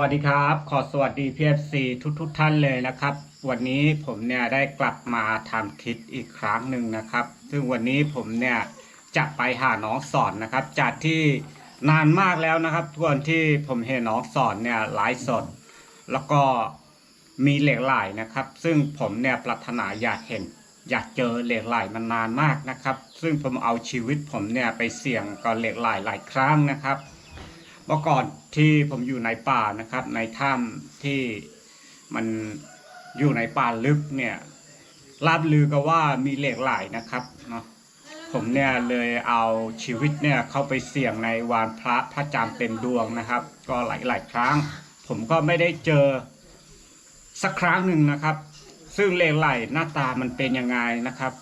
สวัสดีครับ ขอสวัสดี PFC ทุกทุกท่านเลยนะครับ วันนี้ผมเนี่ยได้กลับมาทำคลิปอีกครั้งหนึ่งนะครับ ซึ่งวันนี้ผมเนี่ยจะไปหาน้องสอนนะครับ จากที่นานมากแล้วนะครับทุกคนที่ผมเห็นน้องสอนเนี่ยไลฟ์สด แล้วก็มีเหล็กไหลนะครับ ซึ่งผมเนี่ยปรารถนาอยากเห็น อยากเจอเหล็กไหลมันนานมากนะครับ ซึ่งผมเอาชีวิตผมเนี่ยไปเสี่ยงกับเหล็กไหลหลายครั้งนะครับ เมื่อก่อนที่ผมอยู่ในป่านะครับ ในถ้ำที่มันอยู่ในป่าลึกเนี่ยลาบลือก็ว่ามีเหล็กไหลนะครับเนาะผมเนี่ยเลยเอาชีวิตเนี่ยเข้าไปเสี่ยงในวานพระพระจันทร์เต็มดวงนะครับ ก็หลายๆครั้ง ผมก็ไม่ได้เจอสักครั้งหนึ่งนะครับ ซึ่งเหล็กไหลหน้าตามันเป็นยังไงนะครับ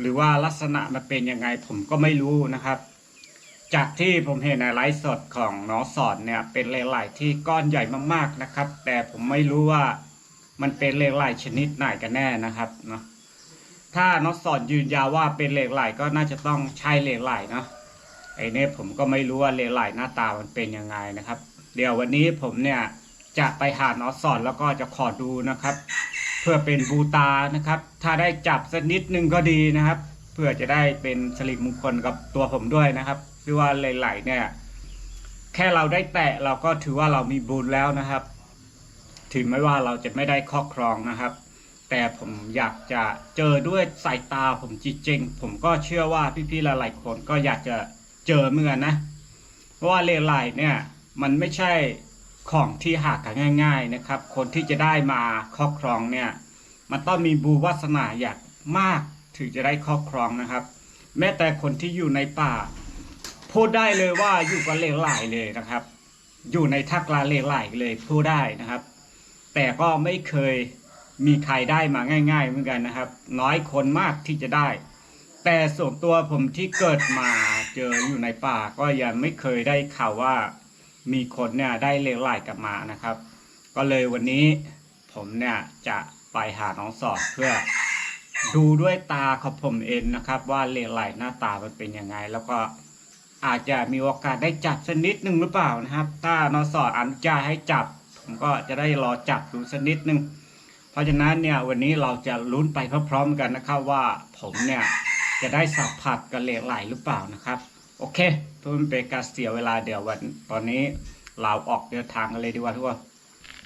หรือว่าลักษณะมันเป็นยังไงผมก็ไม่รู้นะครับ จากที่ผมเห็นในไลฟ์สดของน้องสอนเนี่ยเป็นเลไลที่ก้อนใหญ่มากๆนะครับ แต่ผมไม่รู้ว่ามันเป็นเลไลชนิดไหนกันแน่นะครับเนาะถ้าน้องสอนยืนยันว่าเป็นเลไลก็น่าจะต้องใช่เลไลเนาะไอ้เนี่ยผมก็ไม่รู้ว่าเลไลหน้าตามันเป็นยังไงนะครับ เดี๋ยววันนี้ผมเนี่ยจะไปหาน้องสอนแล้วก็จะขอดูนะครับ เพื่อเป็นบูตานะครับ ถ้าได้จับสักนิดนึงก็ดีนะครับ เพื่อจะได้เป็นสิริมงคลกับตัวผมด้วยนะครับ คือว่าไหลๆเนี่ย แค่เราได้แตะเราก็ถือว่าเรามีบุญแล้วนะครับ ถึงไม่ว่าเราจะไม่ได้ครอบครองนะครับ แต่ผมอยากจะเจอด้วยสายตาผมจริงๆผมก็เชื่อว่าพี่ๆหลายๆคนก็อยากจะเจอเมื่อนะ เพราะว่าเลไลเนี่ย มันไม่ใช่ของที่หากันง่าย ๆนะครับ คนที่จะได้มาครอบครองเนี่ย มันต้องมีบุญวาสนาอยางมากถึงจะได้ครอบครองนะครับ แม้แต่คนที่อยู่ในป่า พูดได้เลยว่าอยู่กับเลไหลเลยนะครับ อยู่ในทักลาเลไหลเลยพูดได้นะครับ แต่ก็ไม่เคยมีใครได้มาง่าย ๆ เหมือนกันนะครับ น้อยคนมากที่จะได้ แต่ส่วนตัวผมที่เกิดมาเจออยู่ในป่าก็ยังไม่เคยได้ข่าวว่ามีคนเนี่ยได้เลไหลกลับมานะครับ ก็เลยวันนี้ผมเนี่ยจะไปหาน้องสอบเพื่อดูด้วยตาของผมเองนะครับ ว่าเลไหลหน้าตามันเป็นยังไงแล้วก็ อาจจะมีโอกาสได้จับสักนิดหนึ่งหรือเปล่านะครับ ถ้านอสออนุญาตให้จับ ผมก็จะได้รอจับดูสักนิดหนึ่งเพราะฉะนั้นเนี่ยวันนี้เราจะลุ้นไปพร้อมๆกันนะครับว่าผมเนี่ยจะได้สัมผัสกับเลไหลหรือเปล่านะครับ โอเคเพื่อไม่เป็นการเสียเวลาเดี๋ยววัน ตอนนี้เราออกเดินทางกันเลยดีกว่าทุกคน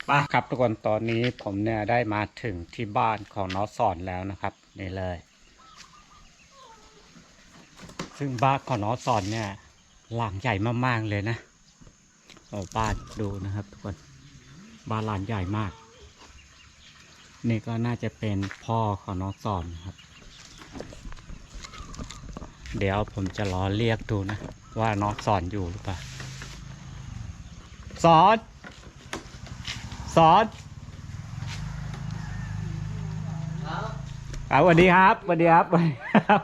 ไปครับทุกคนตอนนี้ผมเนี่ยได้มาถึงที่บ้านของน้องสอนแล้วนะครับ นี่เลย ซึ่งบ้านของน้องสอนเนี่ยหลังใหญ่มาก ๆ เลยนะโอ้บ้านดูนะครับ ทุกคนบ้านหลังใหญ่มาก นี่ก็น่าจะเป็นพ่อของน้องสอนนะครับ เดี๋ยวผมจะรอเรียกดูนะ ว่าน้องสอนอยู่หรือเปล่าสอน สอน ครับสวัสดีครับสวัสดีครับสวัสดีครับ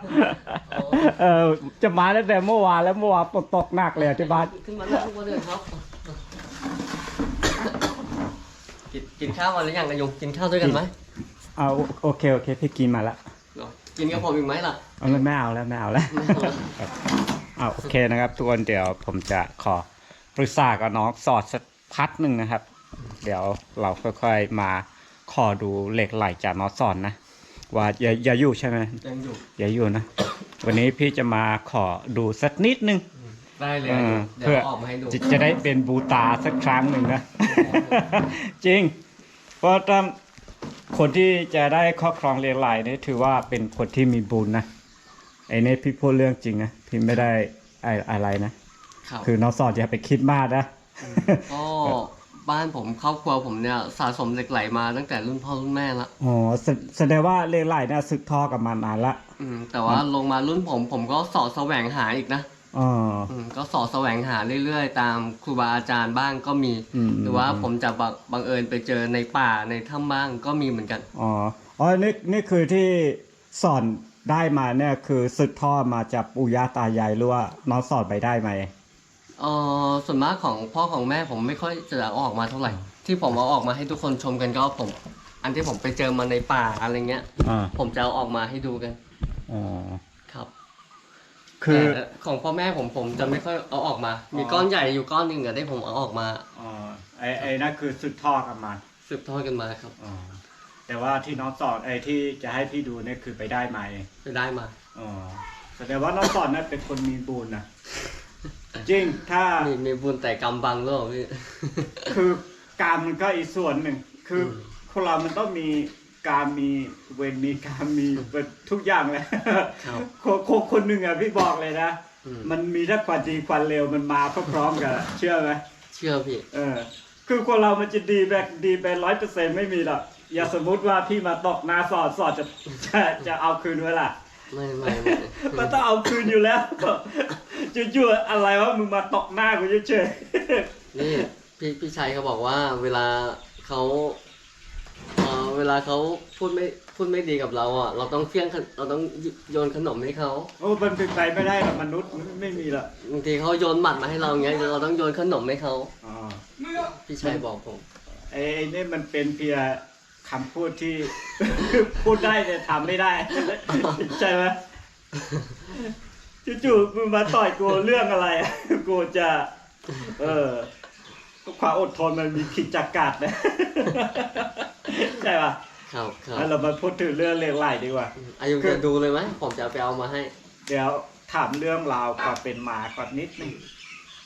เออจะมาตั้งแต่เมื่อวานแล้วเมื่อวานฝนตกหนักเลยที่บ้านขึ้นมาแล้วทุกคนเลยครับกินกินข้าวมาหรือยังกันยงกินข้าวด้วยกันไหมเอาโอเคโอเคพี่กินมาละเหรอกินกับผมอีกไหมล่ะเอาไม่เอาแล้วไม่เอาแล้วไม่เอาแล้วเอาโอเคนะครับทุกคนเดี๋ยวผมจะขอปรึกษากับน้องสอดสักพักหนึ่งนะครับ เดี๋ยวเราค่อยๆมาขอดูเหล็กไหลจากน้องสอนนะ ว่าอย่าอย่าอยู่ใช่ไหมยังอยู่อย่าอยู่นะ วันนี้พี่จะมาขอดูสักนิดนึง ได้เลย เออเดี๋เพื่ยอวออกมาให้ดูจะจะได้เป็นบูตาสักครั้งหนึ่งนะ จริง เพราะถ้าคนที่จะได้ครอบครองเรียงรายนี่ถือว่าเป็นคนที่มีบุญนะไอ้นี่พี่พูดเรื่องจริงนะพี่ไม่ได้ไอ้อะไรนะ ครับคือน้องสอนอย่าไปคิดมากนะ ก็ บ้านผมครอบครัวผมเนี่ยสะสมเหล็กไหลมาตั้งแต่รุ่นพ่อรุ่นแม่ละอ๋อแสแสดงว่าเรียงรายเนี่ยสืบทอดกันมานานละอืมแต่ว่าลงมารุ่นผมผมก็สอแสวงหาอีกนะอ๋อ อืมก็สอแสวงหาเรื่อยๆ ตามครูบาอาจารย์บ้างก็มี อืม หรือว่าผมจะบังบังเอิญไปเจอในป่าในถ้ำบ้างก็มีเหมือนกัน อ๋ออ๋อนี่นี่คือที่สอนได้มาเนี่ยคือสืบทอดมาจากปู่ย่าตายายหรือว่าน้องสอนไปได้ไหม เออส่วนมากของพ่อของแม่ผมไม่ค่อยจะเอาออกมาเท่าไหร่ ที่ผมเอาออกมาให้ทุกคนชมกันก็ผม อันที่ผมไปเจอมาในป่าอะไรเงี้ย อ่าผมจะเอาออกมาให้ดูกันอ๋อครับคือแต่ของพ่อแม่ผมผมจะไม่ค่อยเอาออกมา มีอ๋อก้อนใหญ่อยู่ก้อนหนึ่งอะที่ผมเอาออกมาอ๋อไอ้ไอ้นั่นคือสุดทอดกันมาสืบทอดกันมาครับอ๋อแต่ว่าที่น้องสอนไอ้ที่จะให้พี่ดูเนี่ยคือไปได้มาเองไปได้มา อ๋อแสดงว่าน้องสอนนั้นเป็นคนมีบุญนะ จริงถ้ามีมีบุญแต่กำบังด้วยเหรอพี่ คือกรรมมันก็อีกส่วนหนึ่ง คืออม คนเรามันต้องมีการมีเวรมีกรรมมีทุกอย่างเลยครับ คนคนคนหนึ่งอะพี่บอกเลยนะ อืม มันมีทั้งความดีความเร็วมันมาพร้อมๆกันอะเชื่อไหม เชื่อพี่ เออคือคนเรามันจะดีแบบดีไปร้อยเปอร์เซ็นไม่มีหรอกอย่าสมมุติว่าพี่มาตกหน้าสอดสอดจะจะจะเอาคืนไว้ล่ะ ไม่ไม่ไม่มันต้องเอาคืนอยู่แล้วจู่ๆอะไรวะมึงมาตกหน้ากูเฉยนี่พี่พี่ชัยเขาบอกว่าเวลาเขาเอ่อเวลาเขาพูดไม่พูดไม่ดีกับเราอะ เราต้องเฟี้ยงขนเราต้องโยนขนมให้เขาๆโอ้มันเป็นไปไม่ได้หรอกมนุษย์มันไม่มีหรอกบางทีเขาโยนหมัดมาให้เราอย่างเงี้ยเราต้องโยนขนมให้เขาอ๋อพี่ชัยบอกผมไอ้ไอ้นี่มันเป็นเพียง คำพูดที่ พูดได้แต่ทำไม่ได้ ใช่ไหมจู่ๆมึงมาต่อยกูเรื่องอะไรอะกูจะ เออความอดทนมันมีขีดจำกัดนะ ใช่ป่ะครับครับแล้วเรามาพูดถึงเรื่องเลี้ยงไหลดีกว่า อายุจะดูเลยไหมผมจะเอาไปเอามาให้ เดี๋ยวถามเรื่องราวความเป็นมาก่อนนิดนึง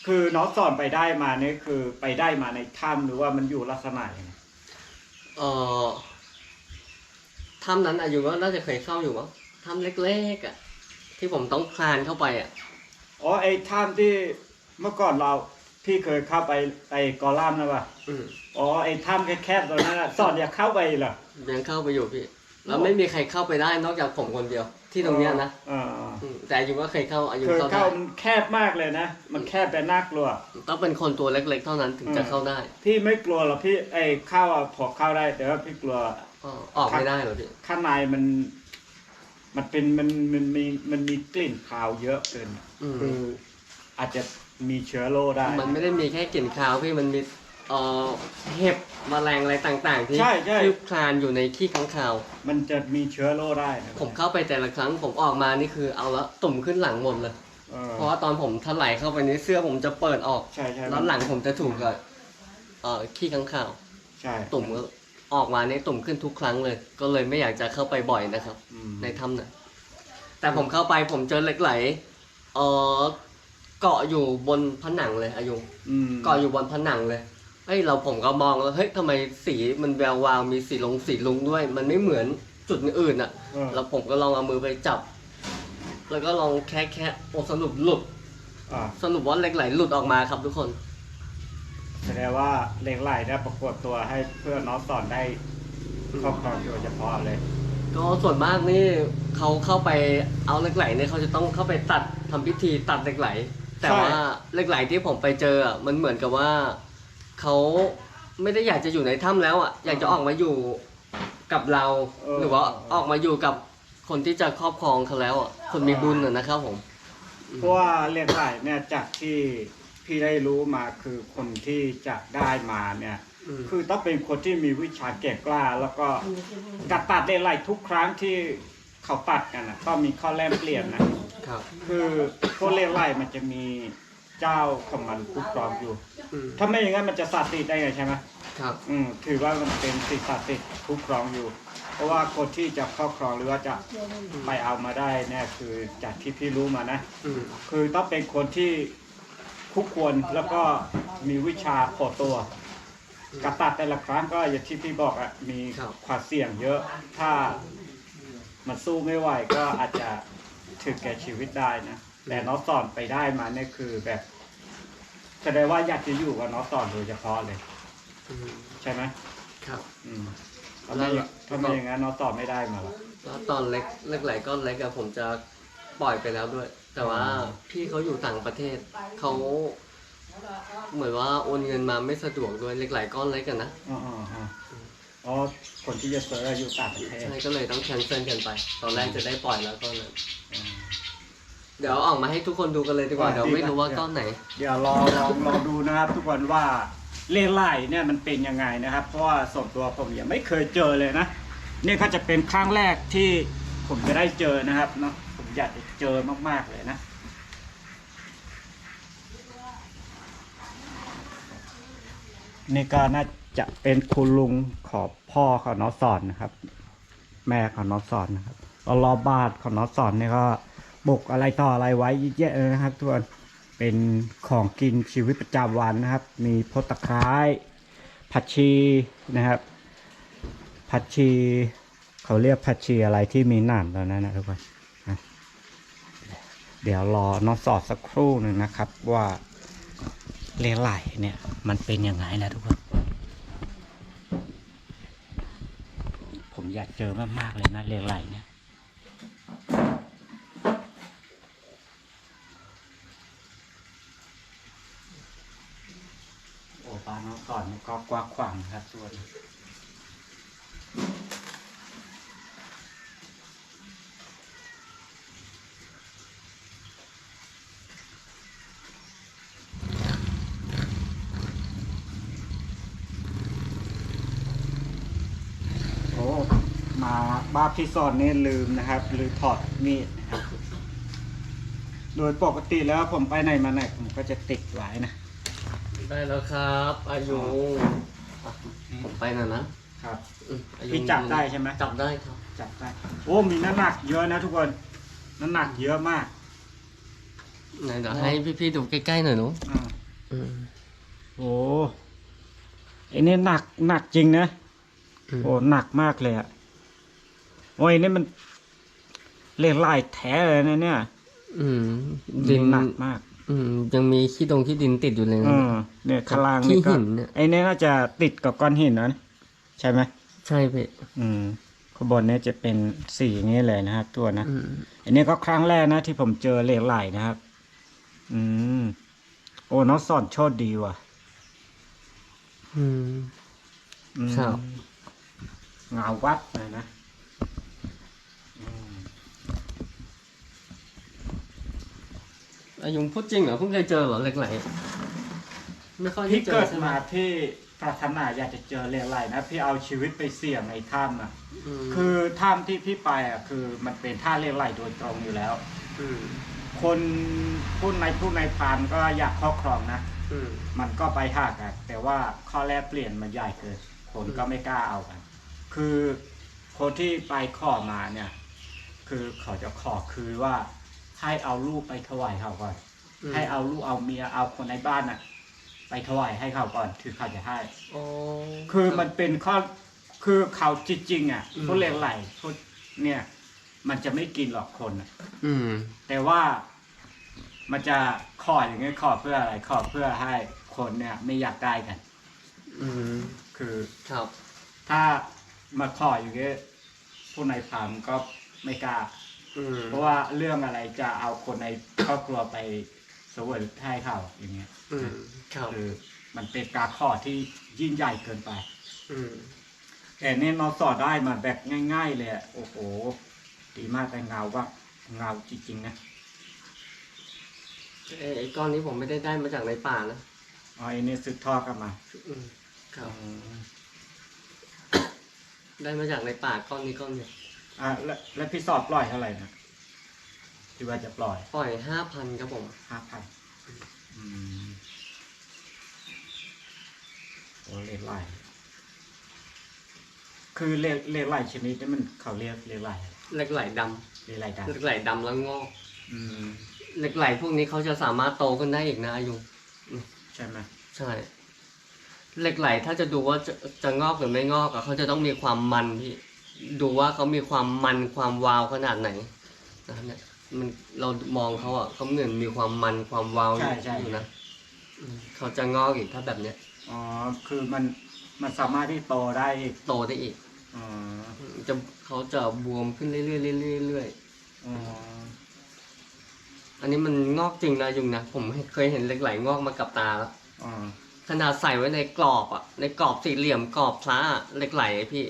คือน้องสอนไปได้มาเนี่ยคือไปได้มาในถ้ำหรือว่ามันอยู่ลักษณะยังไง เอ่อถ้ำนั้นอายุก็น่าจะเคยเข้าอยู่มั้งถ้ำเล็กๆอะที่ผมต้องคลานเข้าไปอะอ๋อไอ้ถ้ำที่เมื่อก่อนเราพี่เคยเข้าไปไอ้กอลัมน์นะป่ะอืมอ๋อไอ้ถ้ำแคบๆตรงนั้นน่ะสอนอยากเข้าไปเหรอยังเข้าไปอยู่พี่ แล้วไม่มีใครเข้าไปได้นอกจากผมคนเดียว ที่ตรงเนี้ยนะอ่าอืมแต่อายุก็เคยเข้าอายุคือเข้าได้เข้ามันแคบมากเลยนะ มันแคบแต่น่ากลัว ต้องเป็นคนตัวเล็ก ๆ เท่านั้นถึงจะเข้าได้พี่ไม่กลัวหรอกพี่ไอ้เข้าอะพอเข้าได้ แต่ว่าพี่กลัวอ๋อออกไม่ได้เหรอพี่ข้างในมัน มันเป็นมันมันมีมันมีกลิ่นคาวเยอะเกินอืมคืออาจจะมีเชื้อโรคได้มันไม่ได้มีแค่กลิ่นคาวพี่มันมี เอ่อเห็บแมลงอะไรต่างๆ ที่ใช่ใช่ ที่คลานอยู่ในขี้ค้างคาว มันจะมีเชื้อโรคได้นะผมเข้าไปแต่ละครั้งผมออกมานี่คือเอาละตุ่มขึ้นหลังหมดเลย เออ เพราะว่าตอนผมถลายเข้าไปนี้เสื้อผมจะเปิดออกใช่ใช่แล้วหลังผมจะถูกกับเอ่อขี้ค้างคาว ใช่ตุ่มก็ออกมาเนี่ยตุ่มขึ้นทุกครั้งเลย ก็เลยไม่อยากจะเข้าไปบ่อยนะครับ อืมในถ้ำน่ะแต่ผมเข้าไปผมเจอเหล็กไหลเออเกาะอยู่บนผนังเลยอายุอืมเกาะอยู่บนผนังเลย เฮ้ยเราผมก็มองแล้วเฮ้ยทำไมสีมันแวววาวมีสีลงสีลุงด้วย มันไม่เหมือนจุดอื่นๆอะเออ แล้วผมก็ลองเอามือไปจับ แล้วก็ลองแค่แค่โอ้สรุปหลุดอ่าสรุปว่าเหล็กไหลหลุดออกมาครับทุกคน แสดงว่าเหล็กไหลได้ประกวดตัวให้เพื่อนน้องสอนได้ครอบครองโดยเฉพาะเลย ก็ส่วนมากนี่เขาเข้าไปเอาเหล็กไหลเนี่ยเขาจะต้องเข้าไปตัดทำพิธีตัดเหล็กไหล แต่ใช่ ว่าเหล็กไหลที่ผมไปเจออะมันเหมือนกับว่า เขาไม่ได้อยากจะอยู่ในถ้ำแล้วอะอยากจะออกมาอยู่กับเราหรือว่าออกมาอยู่กับคนที่จะครอบครองเขาแล้วอะคนมีบุญอะนะครับผม เพราะว่าเหล็กไหลเนี่ยจากที่พี่ได้รู้มาคือคนที่จะได้มาเนี่ย อืม คือต้องเป็นคนที่มีวิชาแก่กล้า แล้วก็การตัดเหล็กไหลทุกครั้งที่เขาตัดกันนะก็มีข้อแลกเปลี่ยนนะ ครับ คือพวกเหล็กไหลมันจะมี เจ้าของมันคุ้มครองอยู่ อืมถ้าไม่อย่างนั้นมันจะสัตว์ติดได้ไงใช่ไหมครับ อืมถือว่ามันเป็นสิ่งศักดิ์สิทธิ์คุ้มครองอยู่ เพราะว่าคนที่จะครอบครองหรือว่าจะไปเอามาได้เนี่ยคือจากที่พี่รู้มานะ อืมคือต้องเป็นคนที่คุกควรแล้วก็มีวิชาพอตัว กระตัดแต่ละครั้งก็อย่างที่พี่บอกอะมีความเสี่ยงเยอะ ถ้ามันสู้ไม่ไหวก็อาจจะถึงแก่ชีวิตได้นะ แต่น้องสอนไปได้มาเนี่ยคือแบบแสดงว่าอยากจะอยู่กับน้องสอนโดยเฉพาะเลย อืมใช่ไหมครับ อืมถ้าไม่อย่างถ้าไม่อย่างนั้นน้องสอนไม่ได้มาหรอกแล้วตอนเล็กเหล็กไหลก้อนเล็กอะผมจะปล่อยไปแล้วด้วย แต่ว่าพี่เขาอยู่ต่างประเทศเขาเหมือนว่าโอนเงินมาไม่สะดวกด้วยเหล็กไหลก้อนเล็กกันนะอ๋ออ๋ออ๋ออ๋อคนที่จะเซิร์ชอยู่ต่างประเทศใช่ก็เลยต้องแคนเซิลกันไป ตอนแรกจะได้ปล่อยแล้วก้อนนั้น อืม เดี๋ยวออกมาให้ทุกคนดูกันเลยดีกว่าเดี๋ยวไม่รู้ว่าก้อนไหน เดี๋ยวรอลองลองดูนะครับ ทุกคนว่าเลนไล่เนี่ยมันเป็นยังไงนะครับ เพราะว่าส่วนตัวผมยังไม่เคยเจอเลยนะนี่ก็จะเป็นครั้งแรกที่ผมจะได้เจอนะครับเนาะผมอยากจะเจอมากๆเลยนะนี่ก็น่าจะเป็นคุณลุงของพ่อของน้องสอนนะครับ แม่ของน้องสอนนะครับแล้วรอบานของน้องสอนนี่ก็ บกอะไรต่ออะไรไว้เยอะแยะเลยนะครับทุกคนเป็นของกินชีวิตประจำวันนะครับ มีพตะไคร้ผักชีนะครับ ผักชี เขาเรียกผักชีอะไรที่มีหนามตอนนั้นนะทุกคนเดี๋ยวรอน้องสอดสักครู่หนึ่งนะครับ ว่าเลไหลเนี่ย มันเป็นยังไงนะทุกคน ผมอยากเจอมากๆเลยนะเลไหลเนี่ย โอ้ปลาน้อง ก่อนก็กว้างขวางครับส่วนโอ้มาบ้านพี่สอนนี่ลืมนะครับลืมถอดมีดนะครับ โดยปกติแล้วผมไปไหนมาไหนผมก็จะติดไว้นะ ได้แล้วครับอายุอะผมไปหน่อยนะครับอืมอายุพี่จับได้ใช่ไหมจับได้ครับ จับได้ โอ้มีน้ำหนักเยอะนะทุกคนน้ำหนักเยอะมากไหนเดี๋ยวให้พี่ๆดูใกล้ๆหน่อยหนูอ่าอืมโอ้ไอ้นี่หนักหนักจริงนะอืมโอ้หนักมากเลยอะโอ้ยนี่มันเล่ไล่แท้เลยนะเนี่ย อืมดินหนักมาก อืม ยังมีขี้ดงขี้ดินติดอยู่เลยเอนะอเนี่ยข้างล่างขี้นี่ก็หินเนี่ยไอ้นี่น่าจะติดกับก้อนหินนะใช่ไหมใช่พี่อืมข้างบนเนี่ยจะเป็นสีอย่างนี้เลยนะครับ ตัวนะอืมอันนี้ก็ครั้งแรกนะที่ผมเจอเหล็กไหลนะครับ อืม โอ้น้องสอนโชดดีว่ะอืม อืมครับ เงาวัดเลยนะอืม อายุพูดจริงเหรอเพิ่งเคยเจอเหรอเหล็กไหลไม่ค่อยได้พี่เจอเกิดใช่ไหมมาที่ปรารถนาอยากจะเจอเหล็กไหลนะพี่เอาชีวิตไปเสี่ยงในถ้ำอะ มคือถ้ำที่พี่ไปอะคือมันเป็นท่าเหล็กไหลโดยตรงอยู่แล้ว มคนผู้ในผู้ในพานก็อยากครอบครองนะ อืม มันก็ไปหากันแต่ว่าข้อแรกเปลี่ยนมันใหญ่เกินคนก็ไม่กล้าเอากัน คือคนที่ไปขอมาเนี่ย คือเขาจะขอคือว่า ให้เอาลูกไปถวายเขาก่อนมให้เอาลูกเอาเมียเอาคนในบ้านน่ะ ไปถวายให้เขาก่อนถึงเขาจะให้อ๋อคือมันเป็นข้อคือเขาจริงๆอะอืมพวกเลงไหลพวกเนี่ย มันจะไม่กินหรอกคนน่ะอืม แต่ว่ามันจะขออย่างเงี้ยขอเพื่ออะไรขอเพื่อให้คนเนี่ย ไม่อยากได้กัน อืมคือครับ ถ้ามาขออย่างเงี้ยผู้ในพามก็ไม่กล้า อืมเพราะว่าเรื่องอะไรจะเอาคนในครอบครัวไปเสวยให้เขาอย่างเงี้ยอืมครับคือมันเป็นการขอที่ยิ่งใหญ่เกินไป อืมแต่เนี่ยเราสอดได้มาแบบง่าย ๆ เลยอะโอ้โห ดีมากแต่เงาว่าเงาจริงๆนะเอ้ยไอ้ก้อนนี้ผมไม่ได้ได้มาจากในป่านะอ๋อไอ้นี่สืบทอดกันมาอืมครับอืมได้ได้มาจากในป่าก้อนนี้ก้อนเดียว อะแล้วแล้วพี่สอบปล่อยเท่าไหร่นะที่ว่าจะปล่อยปล่อยห้าพันครับผม ห้าพันโอ้เลขไหลคือเลขเลขไหลชนิดนี้มันเขาเรียกเลขไหลอะไรเหล็กไหลดเลขไหลดัำเหล็กไหลดำแล้วงอกอืมเหล็กไหลพวกนี้เขาจะสามารถโตขึ้นได้อีกนะอายุใช่ไหมใช่เหล็กไหลถ้าจะดูว่าจะจะงอกหรือไม่งอกอะเขาจะต้องมีความมันพี่ ดูว่าเขามีความมันความวาวขนาดไหนนะเนี่ยมันเรามองเขาอะเขาเหมือนมีความมันความวาวอยู่อยู่นะอืมเขาจะงอกอีกถ้าแบบเนี้ยอ๋อ คือมันมันสามารถที่โตได้อีกโตได้อีก อ๋ออืมจะเขาจะบวมขึ้นเรื่อยๆเรื่อยๆเรื่อยอ๋อๆอันนี้มันงอกจริงนะยุงนะผมเคยเห็นเหล็กไหลงอกมากับตาแล้ว อ๋อขนาดใส่ไว้ในกรอบอะในกรอบสี่เหลี่ยมกรอบพระอะเหล็กไหลอะพี่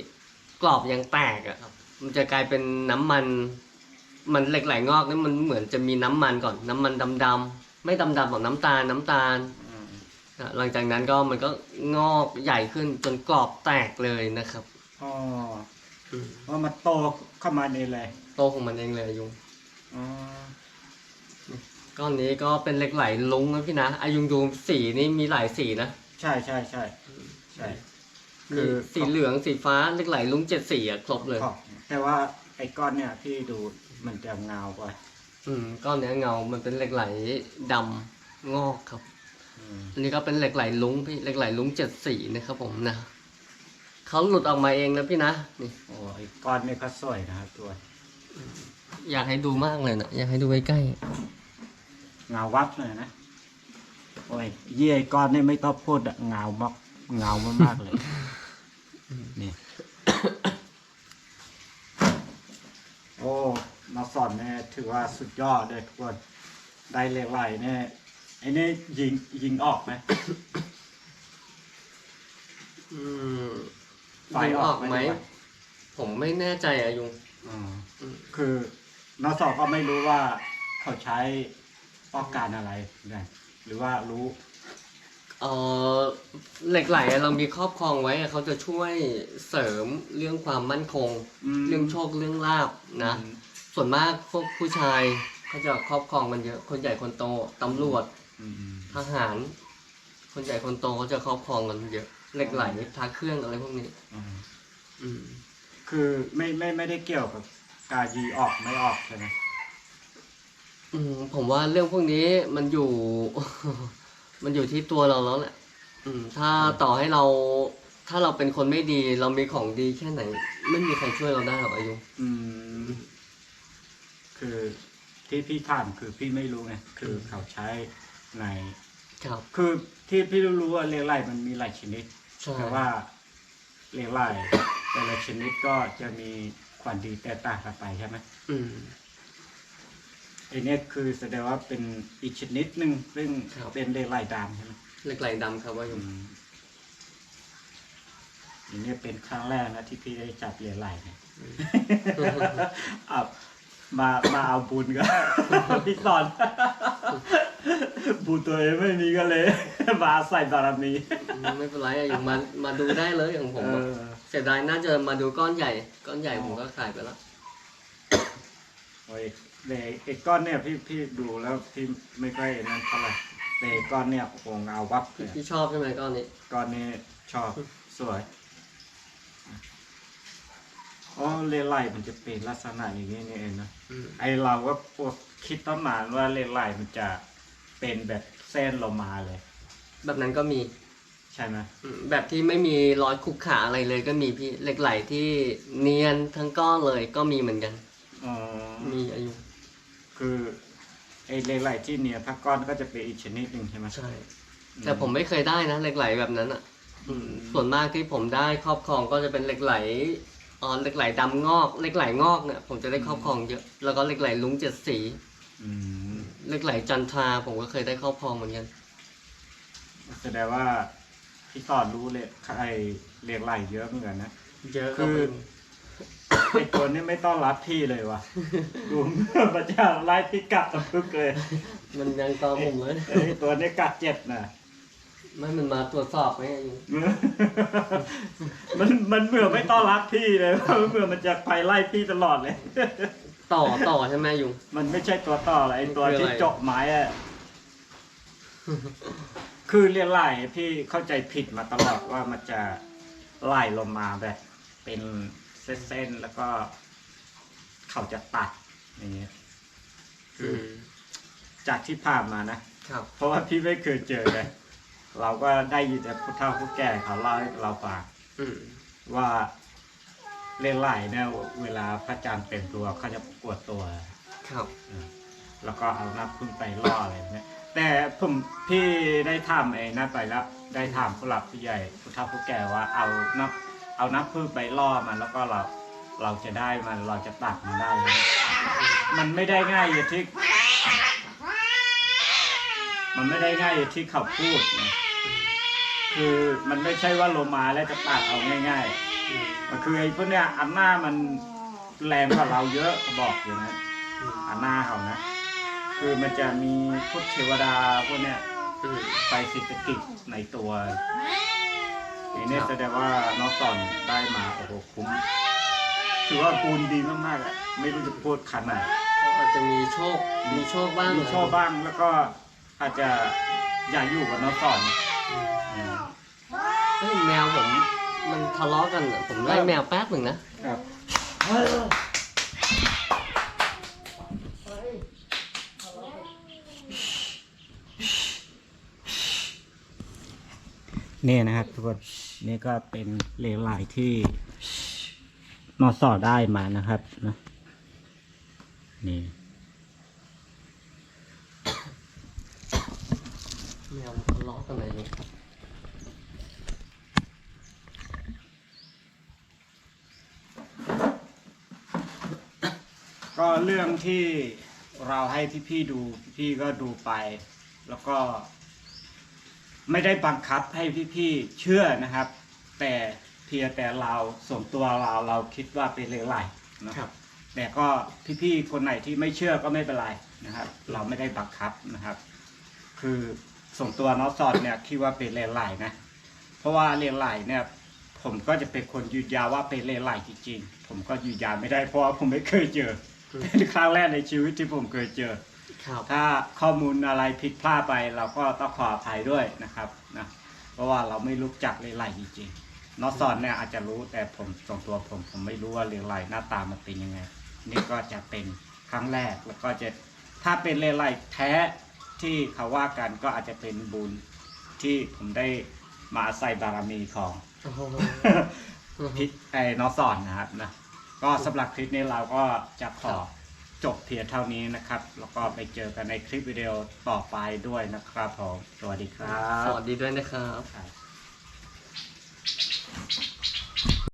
กรอบยังแตกอะครับมันจะกลายเป็นน้ำมัน มันเหล็กไหลงอกนี่มันเหมือนจะมีน้ำมันก่อน น้ำมันดำๆไม่ดำๆหรอกน้ำตาลน้ำตาลอืมอะหลังจากนั้นก็มันก็งอกใหญ่ขึ้นจนกรอบแตกเลยนะครับอ๋อว่ามันโตเข้ามาในเลยโตของมันเองเลยยุง อ๋อก้อนนี้ก็เป็นเหล็กไหลลุงนะพี่นะอายุงดูสีนี่มีหลายสีนะ ใช่ใช่ใช่ใช่ คืคืออสีเหลืองสีฟ้าเหล็กไหลลุงเจ็ดสีอะครบเลยขอบแต่ว่าไอ้ก้อนเนี่ยพี่ดูมันจะเงากว่า อืมก้อนเนี้ยเงา มันเป็นเหล็กไหลดำงอกครับอืมอันนี้ก็เป็นเหล็กไหลลุงพี่เหล็กไหลลุงเจ็ดสีนะครับผมนะเขาหลุดออกมาเองนะพี่นะนี่โอ้ไอ้ก้อนเนี่ยก็สวยนะครับตัว อยากให้ดูมากเลยนะอยากให้ดูใกล้เงาวับเลยนะ โอ้ยเยี่ยไอ้ก้อนเนี่ยไม่ต้องพูดอะเงามากเงามากๆเลย นี่โอ้มาสอนเนี่ยถือว่าสุดยอดเลยทุกคนได้เลไหลเนี่ยไอ้นี่ยิงยิงออกไหมๆอืมไฟยิงออออกกไหไหมมผมไม่แน่ใจอะยุงอืมอืมคือนอสอก็ไม่รู้ว่าเขาใช้ป้องกันอะไรนะหรือว่ารู้ เออเหล็กไหลอะเรามีครอบครองไว้อะเขาจะช่วยเสริมเรื่องความมั่นคงมเรื่องโชคเรื่องลาบนะ ส่วนมากพวกผู้ชายเขาจะครอบครองกันเยอะ คนใหญ่คนโตตำรวจอืมอืมทหาร คนใหญ่คนโตเขาจะครอบครองกันเยอะเหล็กไหลพาเครื่องอะไรพวกนี้ อืมอืม คือไม่ไม่ไม่ได้เกี่ยวกับการยีออกไม่ออกใช่ไหมอืมผมว่าเรื่องพวกนี้มันอยู่ มันอยู่ที่ตัวเราแล้วแหละ อืม ถ้าต่อให้เรา ถ้าเราเป็นคนไม่ดี เรามีของดีแค่ไหน ไม่มีใครช่วยเราได้หรอกอายุ อืม คือที่พี่ถามคือพี่ไม่รู้ไงคือเขาใช้ใน ครับ คือที่พี่รู้ว่าเลไลมันมีหลายชนิด ใช่ แต่ว่าเลไลแต่ละชนิดก็จะมีความดีแตกต่างกันไปใช่ไหมอืม ไอเนี้ยคือแสดงว่าเป็นอีกชนิดหนึ่งซึ่งครับ เป็นเลไลดำใช่ไหมเหล็กไหลดำครับอายุอืมอันนี้เป็นครั้งแรกนะที่พี่ได้จับเลไลเนี่ยเอามามาเอาบุญกันพี่สอนบุญตัวเองไม่มีก็เลย มาใส่บารมีอืมไม่เป็นไรอายุมามาดูได้เลยของผมเออะอ เสียดายน่าจะมาดูก้อนใหญ่ ก้อนใหญ่ผมก็ขายไปแล้ว โอ้ย เด็กไอ้ก้อนเนี่ยพี่พี่ดูแล้วพี่ไม่ค่อยนั่นเท่าไหร่แต่ไอ้ก้อนเนี่ยคงเอาวับเลยพี่ชอบใช่ไหมก้อนนี้ ก้อนนี้ชอบสวยอ๋อเลไลมันจะเป็นลักษณะอย่างนี้นี่เองนะอืมไอเราก็พวกคิดตั้งนานว่าเลไลมันจะเป็นแบบเส้นลงมาเลย แบบนั้นก็มีใช่ไหมอืมแบบที่ไม่มีรอยขุกขาอะไรเลยก็มีพี่เหล็กไหลที่เนียนทั้งก้อนเลยก็มีเหมือนกันอ๋อมีอายุ คือไอเลไลที่เนี่ยถ้าก้อนก็จะเป็นอีกชนิดหนึ่งใช่ไหมใช่ แต่ผมไม่เคยได้นะเหล็กไหลแบบนั้นอะอืมส่วนมากที่ผมได้ครอบครองก็จะเป็นเหล็กไหลอ๋อเหล็กไหลดำงอกเหล็กไหลงอกเนี่ยผมจะได้ครอบครองเยอะแล้วก็เหล็กไหลลุงเจ็ดสีอืมเหล็กไหลจันทราผมก็เคยได้ครอบครองเหมือนกันแสดงว่าพี่สอนรู้เลยไอเลไลเยอะเหมือนกันนะเยอะคือ ไอตัวนี้ไม่ต้อนรับพี่เลยว่ะดูมันจะไล่พี่กัดตะพึกเลยมันยังตอมผมเลยไอตัวนี้กัดเจ็บนะไม่มันมาตรวจสอบไหมอายุมันมันเหมือนไม่ต้อนรับพี่เลยมันเหมือนมันจะไปไล่พี่ตลอดเลย ต่อต่อใช่ไหมยุงมันไม่ใช่ตัวต่อหรอกไอตัวมันคือที่อะไรเจาะไม้อะคือเรียกไล่พี่เข้าใจผิดมาตลอดว่ามันจะไล่ลงมาแบบ เป็น เส้นๆ แล้วก็ เขาจะตัดอย่างเงี้ยอืมจากที่ผ่านมานะ ครับ เพราะว่าพี่ไม่เคยเจอเลยเราก็ได้ยินแต่ผู้เฒ่าผู้แก่เขาเล่าให้เราฟังอืมว่าเล่นไหลเนี่ยเวลาพระจันทร์เต็มตัวเขาจะปวดตัว ครับอืมแล้วก็เอาน้ำพึ่งไปล่ออะไรเนี่ยแต่ผมพี่ได้ทำไอ้นั่นไปแล้ว ได้ถามผู้หลักผู้ใหญ่ผู้เฒ่าผู้แก่ว่าเอาน้ำ เอาน้ำพึ่งไปล่อมันแล้วก็เราเราจะได้มันเราจะตัดมันได้เลยมันไม่ได้ง่ายอย่างที่มันไม่ได้ง่ายอย่างที่เขาพูดนะคือมันไม่ใช่ว่าลงมาแล้วจะตัดเอาง่ายอืมๆมันคือไอ้พวกเนี้ยอันหน้ามันแรงกว่าเราเยอะเขาบอกอยู่นะอืมอันหน้าเขานะ คือมันจะมีพุทธเทวดาพวกเนี้ยอืมไปสิทธิกิจในตัว อย่างนี้ครับแสดงว่าน้องสอนได้มาโอ้โหคุ้มถือว่าปูนดีมากๆอะไม่รู้จะพูดขนาดไหนอาจจะมีโชค มีโชคบ้างมีโชว์บ้างแล้วก็อาจจะอยากอยู่กับน้องสอนออืมเฮ้ยแมวผม มันทะเลาะกันอะผมไล่แมวแป๊บหนึ่งนะ ครับ นี่นะครับทุกคนนี่ก็เป็นเลไลน์ที่นอสอได้มานะครับนะนี่แมวทะเลาะกันอะไรนี่ก็เรื่องที่เราให้พี่ๆดูพี่ๆก็ดูไป แล้วก็ ไม่ได้บังคับให้พี่ๆเชื่อนะครับ แต่เพียงแต่เราส่วนตัวเราเราคิดว่าเป็นเลวไหลนะครับ แต่ก็พี่ๆคนไหนที่ไม่เชื่อก็ไม่เป็นไรนะครับ เราไม่ได้บังคับนะครับ คือส่วนตัวน้องสอดเนี่ยคิดว่าเป็นเลวไหลนะเพราะว่าเลวไหลเนี่ยผมก็จะเป็นคนยืนยันว่าเป็นเลวไหลจริงๆ ผมก็ยืนยันไม่ได้เพราะว่าผมไม่เคยเจอ เป็นครั้งแรกในชีวิตที่ผมเคยเจอครับ ถ้าข้อมูลอะไรผิดพลาดไป เราก็ต้องขออภัยด้วยนะครับนะเพราะว่าเราไม่รู้จักเลไลจริงๆนอสอนเนี่ยอาจจะรู้แต่ผมส่วนตัวผมผมไม่รู้ว่าเลไลหน้าตามันเป็นยังไง นี่ก็จะเป็นครั้งแรกแล้วก็จะถ้าเป็นเลไลแท้ที่เขาว่ากันก็อาจจะเป็นบุญที่ผมได้มาอาศัยบารมีของโอ้โหพิษไอ้นอสอนนะครับนะก็สำหรับคลิปนี้เราก็จะขอ จบเพียงเท่านี้นะครับ แล้วก็ไปเจอกันในคลิปวิดีโอต่อไปด้วยนะครับผมสวัสดีครับสวัสดีด้วยนะครับครับ